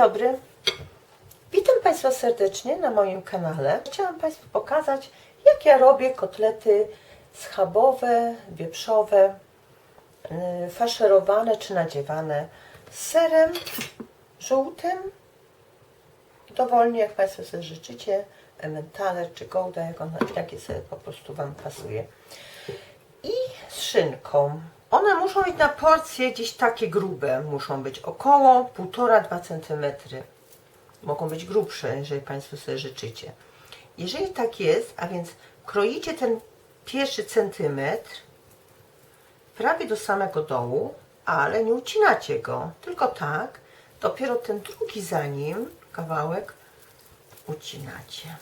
dobry. Witam Państwa serdecznie na moim kanale. Chciałam Państwu pokazać, jak ja robię kotlety schabowe, wieprzowe, yy, faszerowane czy nadziewane z serem żółtym, dowolnie jak Państwo sobie życzycie, emmentaler czy gouda, jak on, jakie sobie po prostu Wam pasuje. I z szynką. One muszą być na porcje gdzieś takie grube, muszą być około 1,5-2 cm. Mogą być grubsze, jeżeli Państwo sobie życzycie. Jeżeli tak jest, a więc kroicie ten pierwszy centymetr prawie do samego dołu, ale nie ucinacie go, tylko tak, dopiero ten drugi za nim kawałek ucinacie.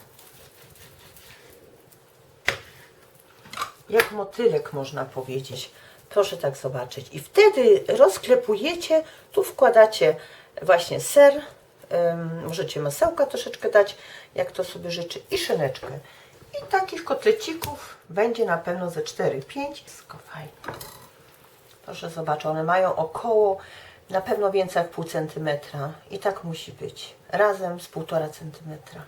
Jak motylek można powiedzieć. Proszę tak zobaczyć. I wtedy rozklepujecie, tu wkładacie właśnie ser, ym, możecie masełka troszeczkę dać, jak to sobie życzy, i szyneczkę. I takich kotlecików będzie na pewno ze 4-5. Wszystko fajnie. Proszę zobaczyć, one mają około, na pewno więcej jak pół centymetra. I tak musi być. Razem z półtora centymetra.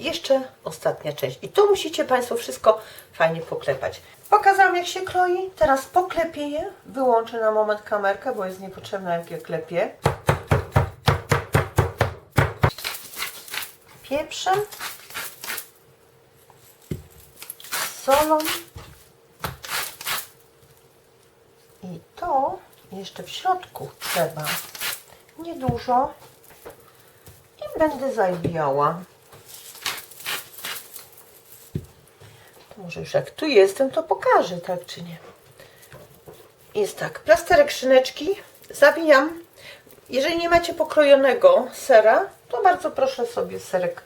Jeszcze ostatnia część. I to musicie Państwo wszystko fajnie poklepać. Pokazałam jak się kroi. Teraz poklepię je. Wyłączę na moment kamerkę, bo jest niepotrzebna jak je klepię. Pieprzem. Solą. I to jeszcze w środku trzeba. Niedużo. I będę zabijała. Może już jak tu jestem, to pokażę, tak czy nie. Jest tak, plasterek szyneczki, zawijam. Jeżeli nie macie pokrojonego sera, to bardzo proszę sobie serek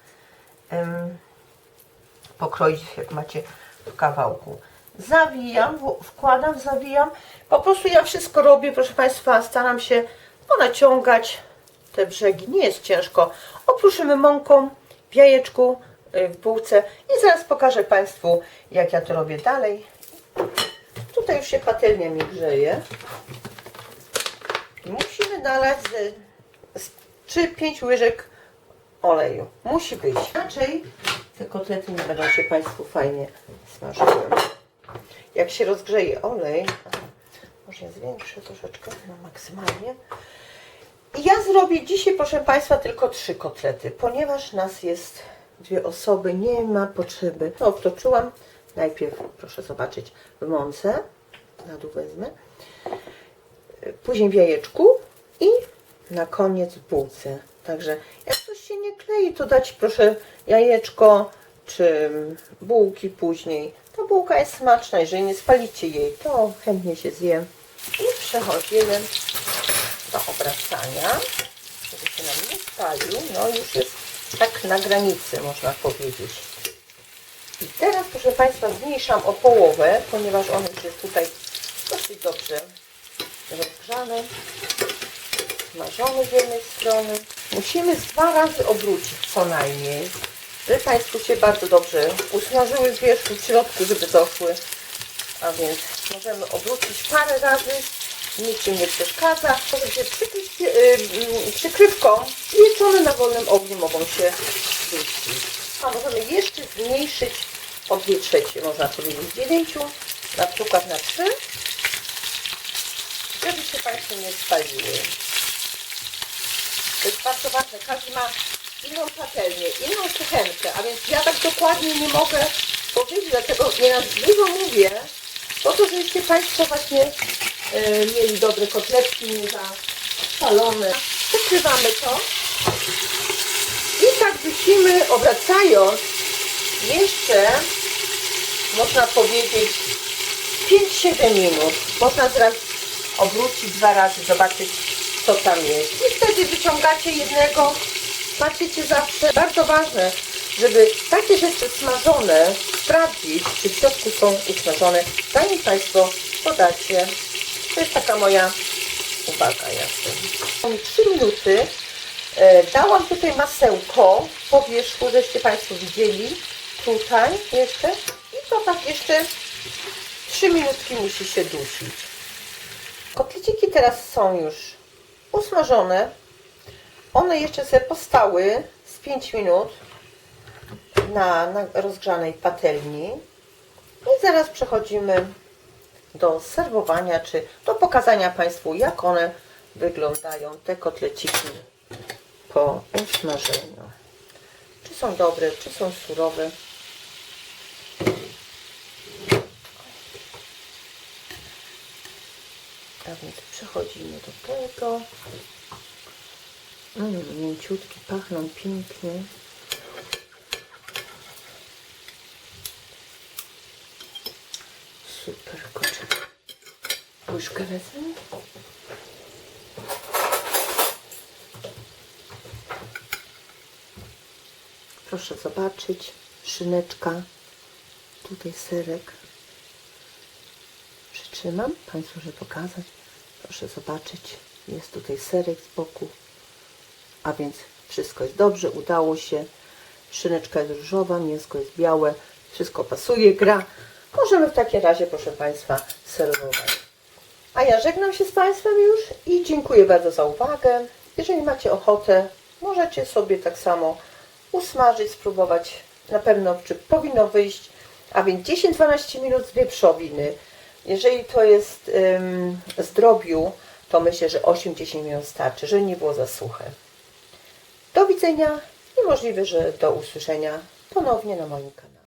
pokroić, jak macie w kawałku. Zawijam, wkładam, zawijam. Po prostu ja wszystko robię, proszę Państwa, staram się ponaciągać te brzegi. Nie jest ciężko. Opruszymy mąką w jajeczku, w bułce i zaraz pokażę Państwu, jak ja to robię dalej. Tutaj już się patelnia mi grzeje. Musimy nalać z, z 3-5 łyżek oleju. Musi być. Inaczej te kotlety nie będą się Państwu fajnie smażyły. Jak się rozgrzeje olej, może ja zwiększę troszeczkę, maksymalnie. I ja zrobię dzisiaj, proszę Państwa, tylko trzy kotlety, ponieważ nas jest dwie osoby, nie ma potrzeby. No, wtoczyłam najpierw, proszę zobaczyć, w mące, na dół wezmę, później w jajeczku i na koniec w bułce. Także jak coś się nie klei, to dać proszę jajeczko czy bułki później. Ta bułka jest smaczna, jeżeli nie spalicie jej, to chętnie się zje. I przechodzimy do obracania, żeby się nam nie spalił. No już jest tak na granicy, można powiedzieć. I teraz, proszę Państwa, zmniejszam o połowę, ponieważ on już jest tutaj dosyć dobrze rozgrzany, smażony z jednej strony. Musimy dwa razy obrócić co najmniej, żeby Państwu się bardzo dobrze usmażyły z wierzchu, w środku, żeby doszły. A więc możemy obrócić parę razy, niczym nie przeszkadza. Może się przykryć, yy, przykrywką pieczone na wolnym ogniu mogą się puścić. A możemy jeszcze zmniejszyć o 2 trzecie, można powiedzieć z 9, na przykład na 3, żeby się Państwo nie spaliły. To jest bardzo ważne. Każdy ma inną patelnię, inną kuchenkę, a więc ja tak dokładnie nie mogę powiedzieć, dlatego nie na dużo mówię, po to, żebyście Państwo właśnie mieli dobre kotletki, nie zapalone. Przykrywamy to i tak dusimy, obracając jeszcze, można powiedzieć, 5-7 minut. Można zaraz obrócić dwa razy, zobaczyć co tam jest. I wtedy wyciągacie jednego, patrzycie zawsze. Bardzo ważne, żeby takie rzeczy smażone sprawdzić, czy w środku są usmażone, zanim Państwo podacie. To jest taka moja uwaga. Mi 3 minuty. E, Dałam tutaj masełko po wierzchu, żeście Państwo widzieli. Tutaj jeszcze. I to tak jeszcze 3 minutki musi się dusić. Kotleciki teraz są już usmażone. One jeszcze sobie postały z 5 minut na, na rozgrzanej patelni. I zaraz przechodzimy do serwowania, czy do pokazania Państwu, jak one wyglądają, te kotleciki po usmażeniu. Czy są dobre, czy są surowe. A więc przechodzimy do tego. Mm, mięciutki, pachną pięknie. Super, kurczę. Łyżkę wezmę. Proszę zobaczyć, szyneczka, tutaj serek. Przytrzymam Państwu, żeby pokazać. Proszę zobaczyć, jest tutaj serek z boku. A więc wszystko jest dobrze, udało się. Szyneczka jest różowa, mięsko jest białe, wszystko pasuje, gra. Możemy w takim razie, proszę Państwa, serwować. A ja żegnam się z Państwem już i dziękuję bardzo za uwagę. Jeżeli macie ochotę, możecie sobie tak samo usmażyć, spróbować. Na pewno czy powinno wyjść, a więc 10-12 minut z wieprzowiny. Jeżeli to jest ym, z drobiu, to myślę, że 8-10 minut starczy, żeby nie było za suche. Do widzenia i możliwe, że do usłyszenia ponownie na moim kanale.